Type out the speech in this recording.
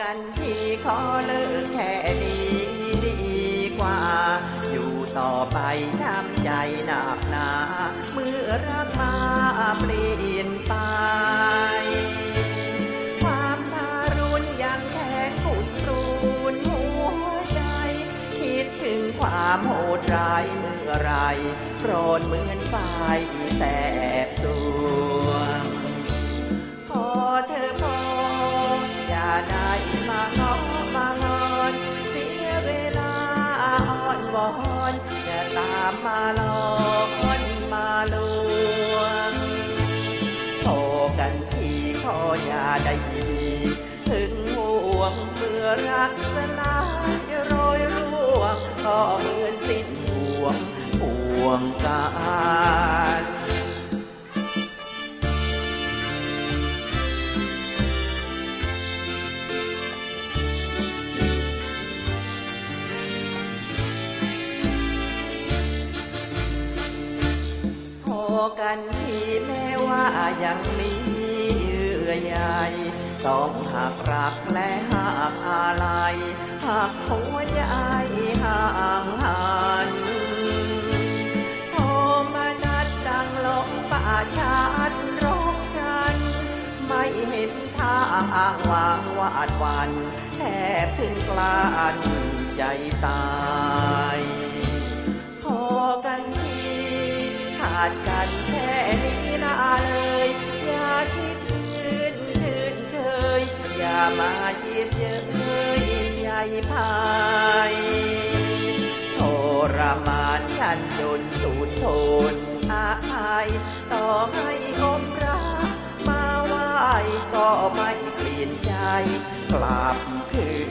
กันที่ขอเลิกแค่นี้ดีกว่า อยู่ต่อไปทำใจหนักหนาเมื่อรักมาเปลี่ยนไป ความทารุณยังแทงขุนรูนหัวใจ คิดถึงความโหดร้ายเมื่อไรโปรดเหมือนไฟแสบส อนจะตามมาหลอนมาลวงโทรกันทีขออย่าได้ดีถึงห่วงเมื่อรักสลายโรยร่วงก็เหมือนสิ้นห่วงห่วงกัน กันที่แม้ว่ายังมีเยื่อใยต้องหักรักและหักอะไรหักหัวใจห่างหันโทรมานัดดังลงป่าชันรกฉัน ไม่เห็นทางอ้างวางวาดวันแทบถึงกลั้นใจตายาดกันแค่นี้นะเลย อย่าคิดชื่นชื่นเชยอย่ามายืดเย้ยใหญ่พายทรมานฉันจนสูญทนอาภัยต่อให้อมรักมาไหวก็ไม่เปลี่ยนใจกลับคืน